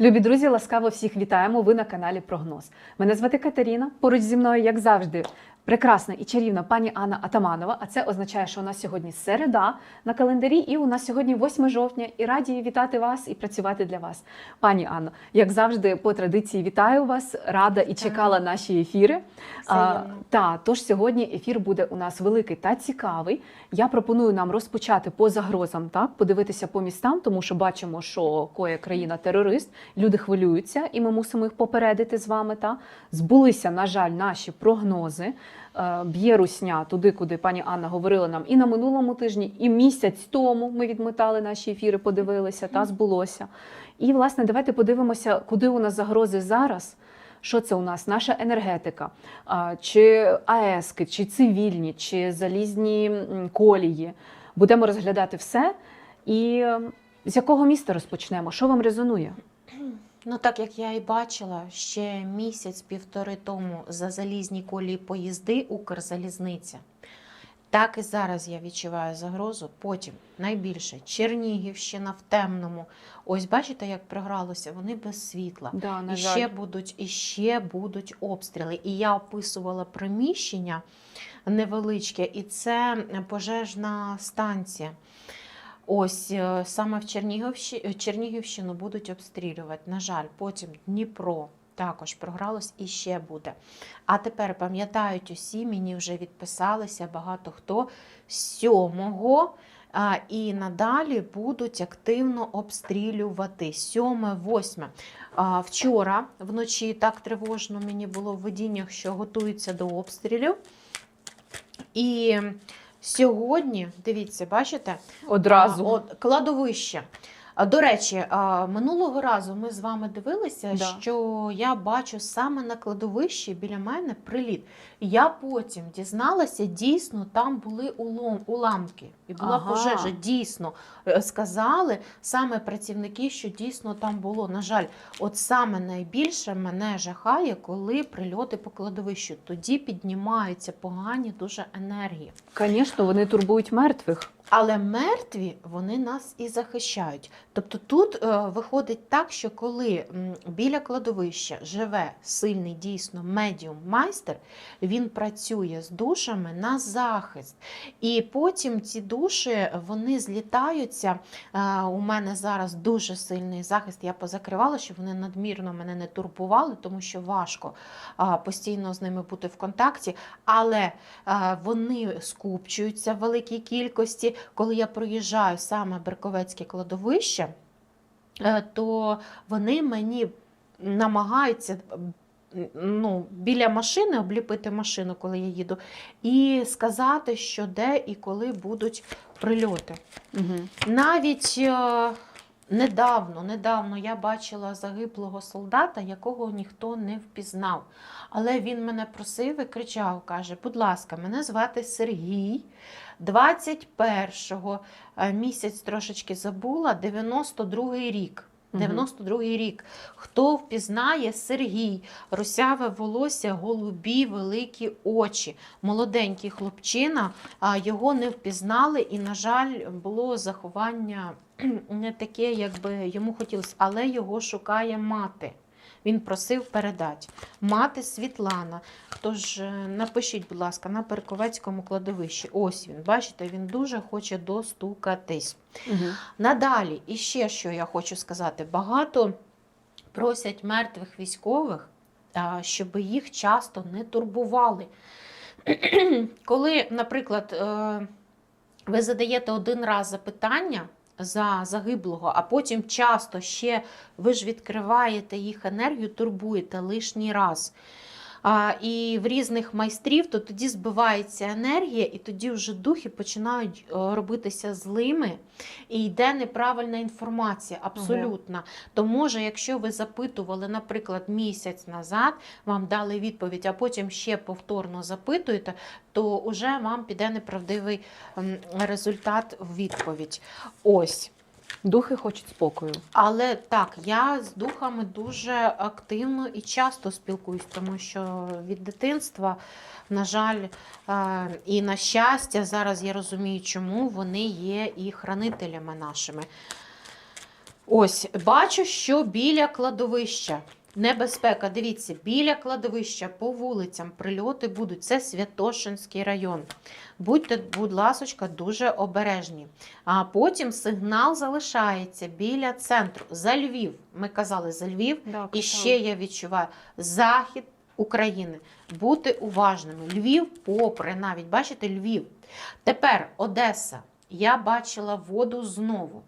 Любі друзі, ласкаво всіх вітаємо. Ви на каналі Прогноз. Мене звати Катерина. Поруч зі мною, як завжди, прекрасна і чарівна пані Анна Атаманова. А це означає, що у нас сьогодні середа на календарі, і у нас сьогодні 8 жовтня. І раді вітати вас і працювати для вас. Пані Анно, як завжди, по традиції вітаю вас, рада і чекала наші ефіри. Взаємно. та тож сьогодні ефір буде у нас великий та цікавий. Я пропоную нам розпочати по загрозам, так подивитися по містам, тому що бачимо, що коє країна терорист. Люди хвилюються, і ми мусимо їх попередити з вами. Та збулися, на жаль, наші прогнози. Е, Б'є русня туди, куди пані Анна говорила нам і на минулому тижні, і місяць тому ми відмотали наші ефіри, подивилися, та збулося. І власне, давайте подивимося, куди у нас загрози зараз. Що це у нас? Наша енергетика, чи АЕСки, чи цивільні, чи залізні колії. Будемо розглядати все. І з якого міста розпочнемо? Що вам резонує? Ну, так як я і бачила ще місяць-півтори тому за залізні колії поїзди Укрзалізниця. Так і зараз я відчуваю загрозу. Потім найбільше Чернігівщина в темному. Ось бачите, як програлося, вони без світла. Да, на і жаль. ще будуть, і ще будуть обстріли. І я описувала приміщення невеличке, і це пожежна станція. Ось е, саме в Чернігівщі, Чернігівщину будуть обстрілювати. На жаль, потім Дніпро також програлось і ще буде. А тепер пам'ятають усі, мені вже відписалися багато хто 7 а, і надалі будуть активно обстрілювати. 7, 8. А, вчора вночі так тривожно мені було в видіннях, що готуються до обстрілів. І сьогодні, дивіться, бачите, Одразу. а, От, кладовище. До речі, минулого разу ми з вами дивилися, Да. що я бачу саме на кладовищі біля мене приліт. Я потім дізналася, дійсно там були улом, уламки і була Ага. пожежа. Дійсно Е, сказали саме працівники, що дійсно там було. На жаль, от саме найбільше мене жахає, коли прильоти по кладовищу. Тоді піднімаються погані дуже енергії. Звісно, вони турбують мертвих. Але мертві вони нас і захищають. Тобто тут е, виходить так, що коли біля кладовища живе сильний дійсно медіум майстер, він працює з душами на захист. І потім ці душі вони злітаються. Е, у мене зараз дуже сильний захист. Я позакривала, щоб вони надмірно мене не турбували, тому що важко а, постійно з ними бути в контакті. Але е, вони скупчуються в великій кількості. Коли я проїжджаю саме Берковецьке кладовище, е, то вони мені намагаються. Ну, біля машини обліпити машину, коли я їду, і сказати, що де і коли будуть прильоти. Угу. Навіть е, недавно, недавно я бачила загиблого солдата, якого ніхто не впізнав. Але він мене просив і кричав: каже: будь ласка, мене звати Сергій. 21-го е, місяць трошечки забула, 92-й рік. Мгм. 92-й рік. Хто впізнає Сергій, русяве волосся, голубі, великі очі, молоденький хлопчина, його не впізнали, і, на жаль, було заховання не таке, як би йому хотілося, але його шукає мати. Він просив передати. Мати Світлана. Тож е, напишіть, будь ласка, на Перковецькому кладовищі. Ось він, бачите, він дуже хоче достукатись. Угу. Надалі, і ще що я хочу сказати: багато просять мертвих військових, щоб їх часто не турбували. Коли, наприклад, е, ви задаєте один раз запитання за загиблого, а потім часто ще ви ж відкриваєте їх енергію, турбуєте лишній раз. І в різних майстрів, то тоді збивається енергія, і тоді вже духи починають е, робитися злими, і йде неправильна інформація, абсолютно. То може, якщо ви запитували, наприклад, місяць назад, вам дали відповідь, а потім ще повторно запитуєте, то вже вам піде неправдивий результат в відповідь. Ось. Духи хочуть спокою. Але так, я з духами дуже активно і часто спілкуюсь, тому що від дитинства, на жаль, е, і на щастя, зараз я розумію, чому вони є і хранителями нашими. Ось, бачу, що біля кладовища. Небезпека, дивіться, біля кладовища по вулицям прильоти будуть. Це Святошинський район. Будьте, будь ласочка, дуже обережні. А потім сигнал залишається біля центру. За Львів. Ми казали за Львів. Да, І ще я відчуваю захід України. Бути уважними. Львів, попри навіть, бачите, Львів. Тепер Одеса. Я бачила воду знову.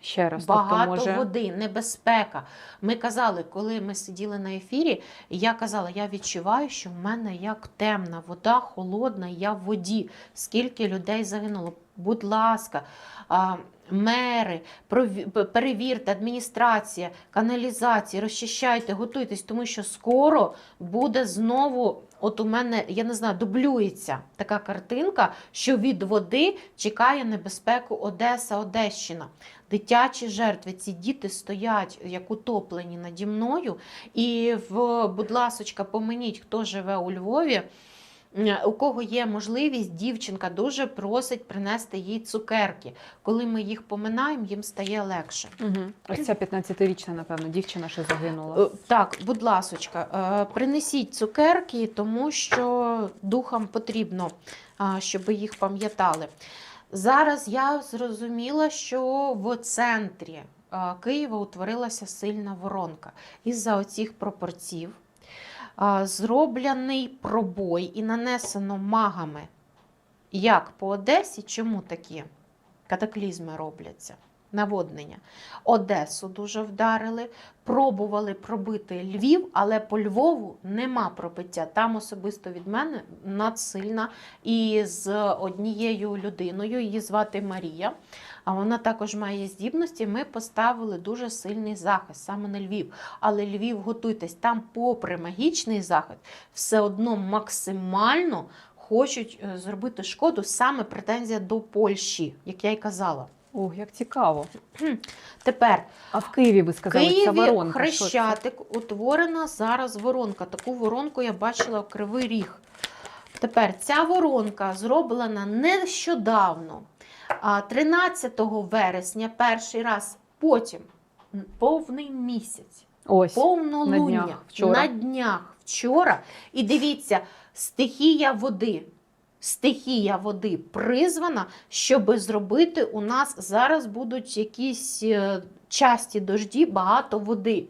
Ще раз. Багато тобто, може... води, небезпека. Ми казали, коли ми сиділи на ефірі, я казала, я відчуваю, що в мене як темна вода, холодна, я в воді. Скільки людей загинуло? Будь ласка, а, мери, перевірте, адміністрація, каналізація, розчищайте, готуйтесь, тому що скоро буде знову. От у мене, я не знаю, дублюється така картинка, що від води чекає небезпеку Одеса, Одещина дитячі жертви. Ці діти стоять як утоплені наді мною. І в, будь ласочка, поминіть, хто живе у Львові. У кого є можливість, дівчинка дуже просить принести їй цукерки. Коли ми їх поминаємо, їм стає легше. Угу. Ось ця 15-річна, напевно, дівчина, що загинула. Е, Так, будь ласочка, е, принесіть цукерки, тому що духам потрібно, щоб їх пам'ятали. Зараз я зрозуміла, що в центрі Києва утворилася сильна воронка. Із-за оцих пропорців зроблений пробой і нанесено магами. Як по Одесі, чому такі катаклізми робляться? Наводнення. Одесу дуже вдарили, пробували пробити Львів, але по Львову нема пробиття. Там особисто від мене надсильна. І з однією людиною, її звати Марія. А вона також має здібності. Ми поставили дуже сильний захист саме на Львів. Але Львів, готуйтесь, там, попри магічний захист, все одно максимально хочуть е, зробити шкоду саме претензія до Польщі, як я й казала. Ох, як цікаво. Тепер А в Києві ви сказали, Києві ця воронка. Хрещатик утворена зараз воронка. Таку воронку я бачила в Кривий Ріг. Тепер ця воронка зроблена нещодавно, 13 вересня, перший раз, потім повний місяць, Ось. повнолуння на днях, вчора. на днях вчора. І дивіться, стихія води. Стихія води призвана, щоб зробити у нас зараз будуть якісь е, часті дожді, багато води.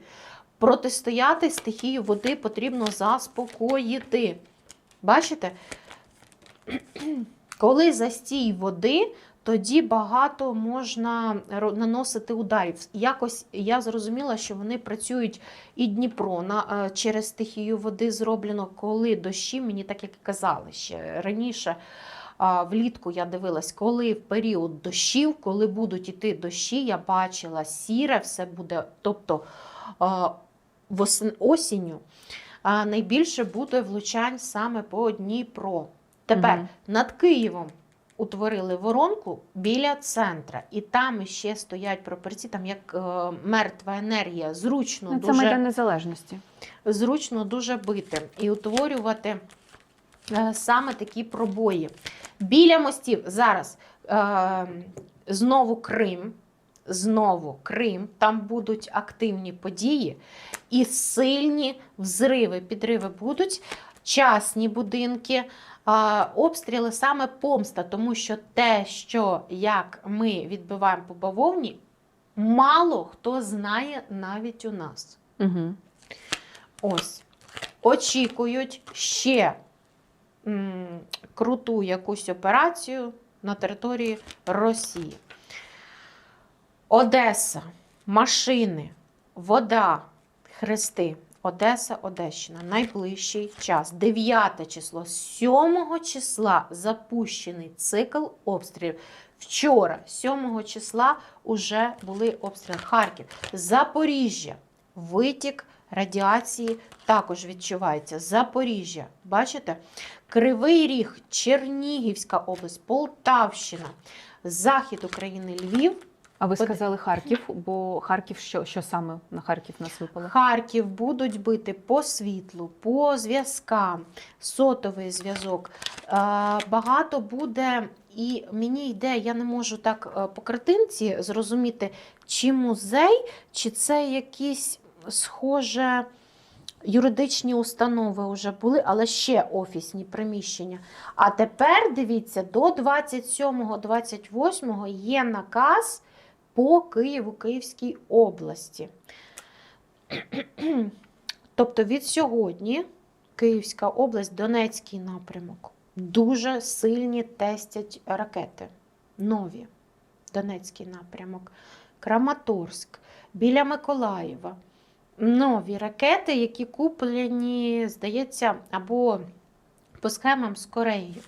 Протистояти стихію води потрібно заспокоїти. Бачите? Коли застій води, тоді багато можна наносити ударів. Якось я зрозуміла, що вони працюють і Дніпро на, е, через стихію води зроблено, коли дощі, мені так як і казали ще раніше. Влітку я дивилась, коли в період дощів, коли будуть іти дощі, я бачила сіре, все буде. Тобто осінню найбільше буде влучань саме по Дніпро. Тепер Мгм. над Києвом утворили воронку біля центра, і там ще стоять пропорції, там як е, мертва енергія, зручно Ну, Це дуже Майдан Незалежності. зручно дуже бити і утворювати е, саме такі пробої. Біля мостів зараз е, знову Крим. Знову Крим, там будуть активні події і сильні взриви, підриви будуть, частні будинки, обстріли саме помста, тому що те, що як ми відбиваємо по бавовні, мало хто знає навіть у нас. Угу. Ось. Очікують ще м, круту якусь операцію на території Росії. Одеса, машини, вода, хрести. Одеса, Одещина. Найближчий час. 9 число. 7 числа запущений цикл обстрілів. Вчора, 7 числа, уже були обстріли. Харків, Запоріжжя, витік радіації також відчувається. Запоріжжя, бачите? Кривий Ріг, Чернігівська область, Полтавщина, Захід України, Львів. А ви От- сказали Харків, бо Харків що, що саме на Харків нас випало? Харків будуть бити по світлу, по зв'язкам, сотовий зв'язок. Багато буде і мені йде, я не можу так е, по картинці зрозуміти, чи музей, чи це якісь схоже юридичні установи вже були, але ще офісні приміщення. А тепер дивіться, до 27-28 є наказ по Києву, Київській області. Тобто від сьогодні Київська область, Донецький напрямок. Дуже сильні тестять ракети. Нові. Донецький напрямок. Краматорськ, біля Миколаєва. Нові ракети, які куплені, здається, або по схемам з Кореєю.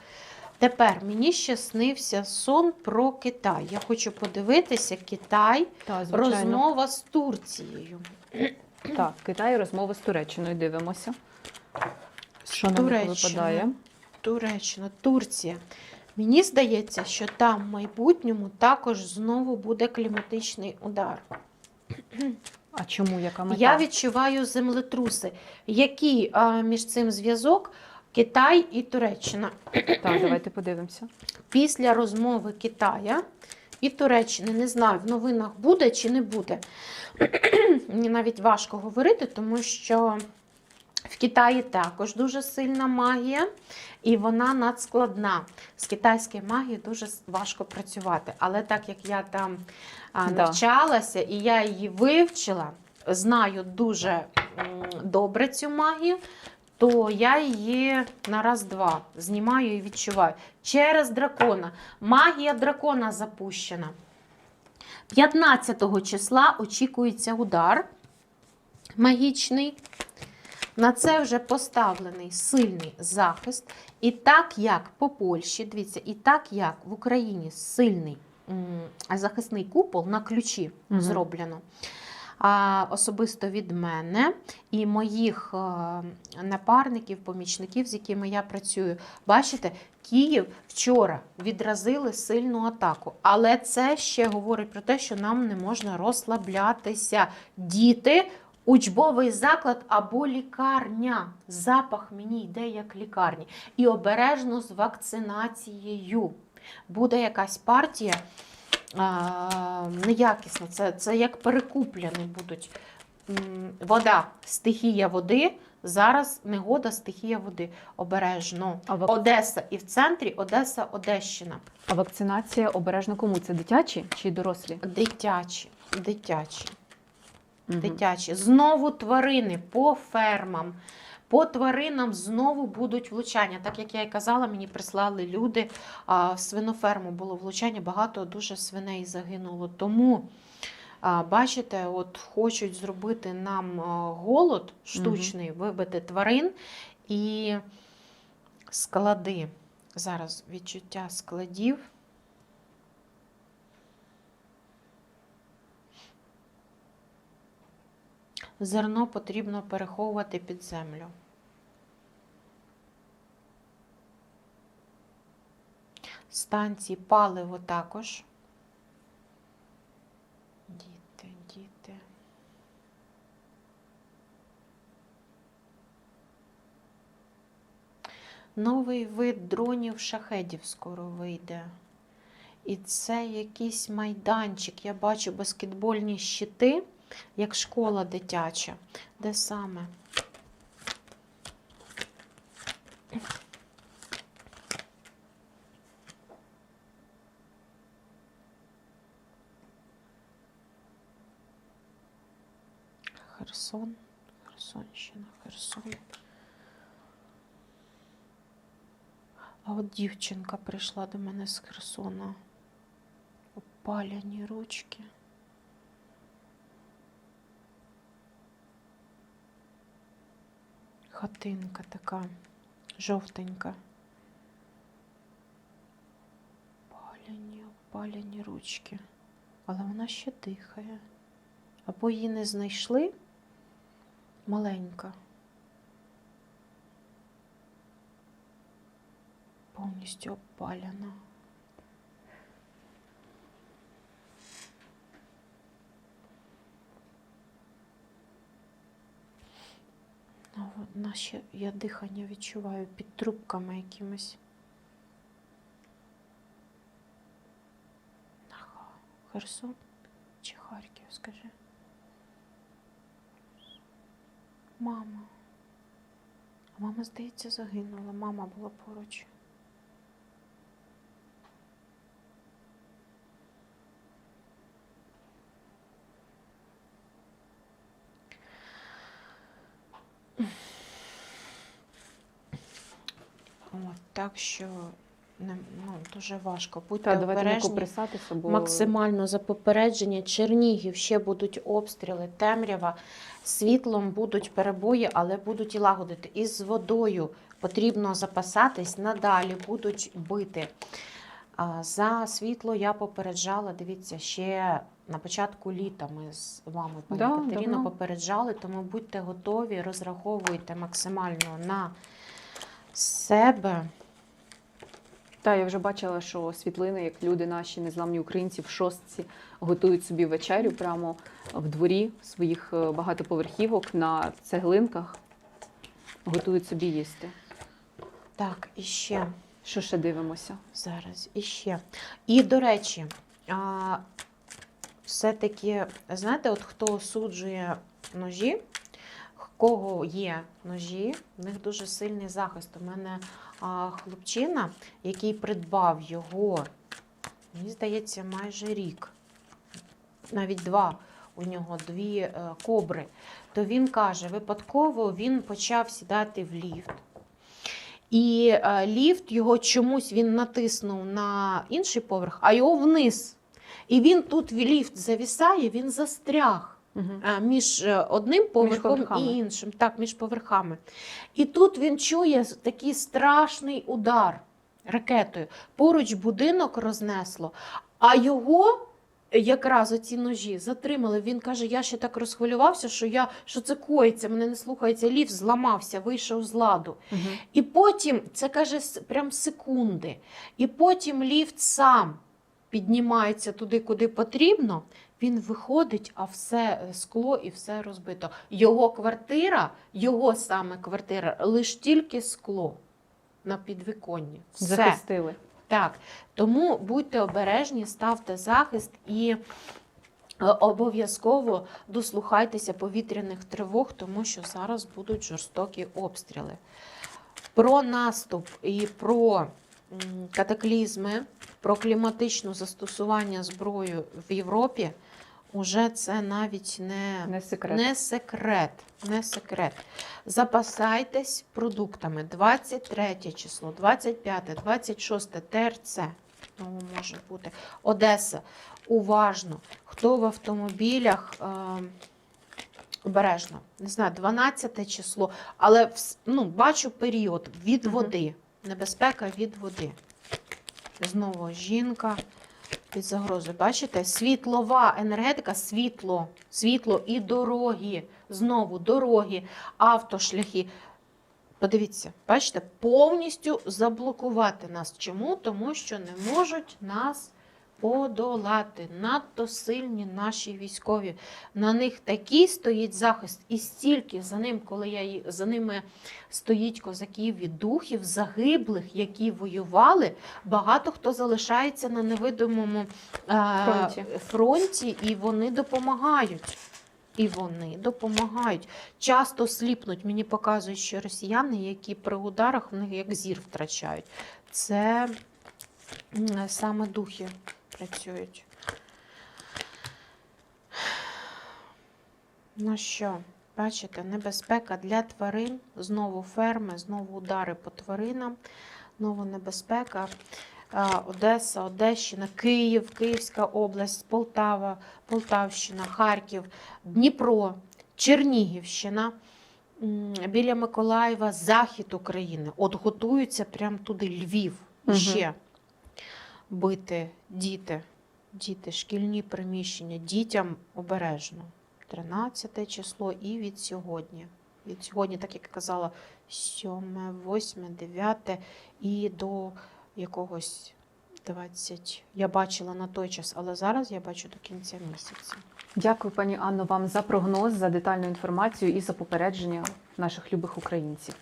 Тепер мені ще снився сон про Китай. Я хочу подивитися Китай, звичайно. розмова з Турцією. Так, Китай розмови з Туреччиною дивимося. Що нам випадає? Туреччина, Турція. Мені здається, що там в майбутньому також знову буде кліматичний удар. А чому яка мета? Я відчуваю землетруси. Який а, між цим зв'язок Китай і Туреччина? Так, давайте подивимося. Після розмови Китая і Туреччини, не знаю, в новинах буде чи не буде. Мені навіть важко говорити, тому що в Китаї також дуже сильна магія, і вона надскладна. З китайською магією дуже важко працювати. Але так як я там навчалася і я її вивчила, знаю дуже добре цю магію, то я її на раз-два знімаю і відчуваю. Через дракона. Магія дракона запущена. 15 числа очікується удар магічний. На це вже поставлений сильний захист. І так як по Польщі, дивіться, і так як в Україні сильний захисний купол на ключі Мгм. зроблено. Особисто від мене і моїх е, напарників, помічників, з якими я працюю. Бачите, Київ вчора відразили сильну атаку. Але це ще говорить про те, що нам не можна розслаблятися. Діти, учбовий заклад або лікарня. Запах мені йде як лікарні. І обережно з вакцинацією. Буде якась партія а, неякісна. Це, це як перекупляні будуть. Вода, стихія води. Зараз негода, стихія води. Обережно. А, вак... Одеса і в центрі Одеса, Одещина. а вакцинація обережно кому? Це дитячі чи дорослі? Дитячі, дитячі, Мгм. дитячі. Знову тварини по фермам. По тваринам знову будуть влучання. Так як я і казала, мені прислали люди. А, в свиноферму було влучання, багато дуже свиней загинуло. Тому, а, бачите, от хочуть зробити нам голод штучний, вибити тварин і склади. Зараз відчуття складів. Зерно потрібно переховувати під землю. Станції паливо також. Діти, діти. Новий вид дронів шахедів скоро вийде. І це якийсь майданчик. Я бачу баскетбольні щити, як школа дитяча. Де саме? Херсон, Херсонщина, Херсон. А от дівчинка прийшла до мене з Херсона. Опаляні ручки. Хатинка така жовтенька. Опаляні, опаляні ручки. Але вона ще дихає. Або її не знайшли маленька. Повністю опалена. А от наші, я дихання відчуваю під трубками якимись. Херсон чи Харків, скажи. Мама. Мама, здається, загинула. Мама була поруч. От, так що не, ну, дуже важко. Будьте Та обережні. копресатися, бо Максимально за попередження Чернігів ще будуть обстріли, темрява, світлом будуть перебої, але будуть і лагодити. І з водою потрібно запасатись, надалі будуть бити. А За світло я попереджала, дивіться, ще на початку літа ми з вами, пані Да, Катерино, давно. попереджали, тому будьте готові, розраховуйте максимально на себе. Та я вже бачила, що світлини, як люди наші незламні українці в шостці готують собі вечерю прямо в дворі своїх е, багатоповерхівок на цеглинках. Готують собі їсти. Так, і ще. Що ще дивимося? Зараз іще. І до речі, все-таки, знаєте, от хто осуджує ножі, кого є ножі, в них дуже сильний захист. У мене а, хлопчина, який придбав його, мені здається, майже рік, навіть два. У нього дві е, кобри. То він каже, випадково він почав сідати в ліфт. І е, ліфт його чомусь він натиснув на інший поверх, а його вниз. І він тут в ліфт завісає, він застряг Угу. е, між е, одним поверхом поверхами. і іншим. Так, між поверхами. І тут він чує такий страшний удар ракетою. Поруч будинок рознесло, а його. Якраз оці ножі затримали. Він каже: я ще так розхвилювався, що я що це коїться, мене не слухається. Ліфт зламався, вийшов з ладу. Угу. І потім, це каже, прям секунди. І потім ліфт сам піднімається туди, куди потрібно. Він виходить, а все е, скло і все розбито. Його квартира, його саме квартира, лише тільки скло на підвіконні. Все. Захистили. Так, тому будьте обережні, ставте захист і е, обов'язково дослухайтеся повітряних тривог, тому що зараз будуть жорстокі обстріли. Про наступ і про катаклізми, про кліматичне застосування зброї в Європі. Уже це навіть не, Не секрет. не секрет. Не секрет. Запасайтесь продуктами. 23 число, 25, 26 ТРЦ. Може бути. Одеса. Уважно. Хто в автомобілях. Е, Обережно, не знаю, 12 число, але ну, бачу період від води. Небезпека від води. Знову жінка під загрозою. Бачите? Світлова енергетика, світло, світло і дороги. Знову дороги, автошляхи. Подивіться, бачите, повністю заблокувати нас. Чому? Тому що не можуть нас подолати. Надто сильні наші військові. На них такий стоїть захист, і стільки за ним, коли я за ними стоїть козаків і духів, загиблих, які воювали. Багато хто залишається на невидимому е, Фронті. фронті, і вони допомагають. І вони допомагають. Часто сліпнуть. Мені показують, що росіяни, які при ударах в них як зір втрачають. Це саме духи працюють. Ну що, бачите, небезпека для тварин, знову ферми, знову удари по тваринам, знову небезпека. Одеса, Одещина, Київ, Київська область, Полтава, Полтавщина, Харків, Дніпро, Чернігівщина, біля Миколаєва, захід України. От готуються прямо туди Львів ще бити діти, діти, шкільні приміщення, дітям обережно. 13 число і від сьогодні. Від сьогодні, так як я казала, 7, 8, 9 і до якогось 20. Я бачила на той час, але зараз я бачу до кінця місяця. Дякую, пані Анно, вам за прогноз, за детальну інформацію і за попередження наших любих українців.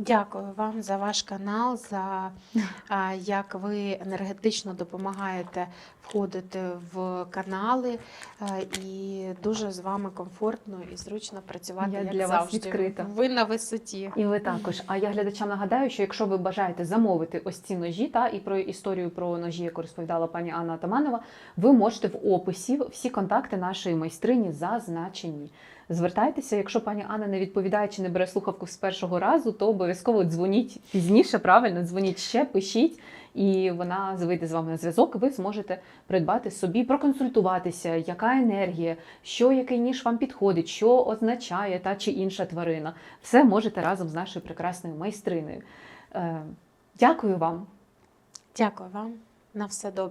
Дякую вам за ваш канал, за а, як ви енергетично допомагаєте входити в канали. а, І дуже з вами комфортно і зручно працювати. Я як для вас завжди. відкрита. Ви на висоті. І ви також. А я глядачам нагадаю, що якщо ви бажаєте замовити ось ці ножі, та і про історію про ножі, яку розповідала пані Анна Атаманова, ви можете в описі всі контакти нашої майстрині зазначені. Звертайтеся, якщо пані Анна не відповідає чи не бере слухавку з першого разу, то обов'язково дзвоніть пізніше, правильно, дзвоніть ще, пишіть, і вона вийде з вами на зв'язок. Ви зможете придбати собі, проконсультуватися, яка енергія, що який ніж вам підходить, що означає та чи інша тварина. Все можете разом з нашою прекрасною майстриною. Е, Дякую вам. Дякую вам. На все добре.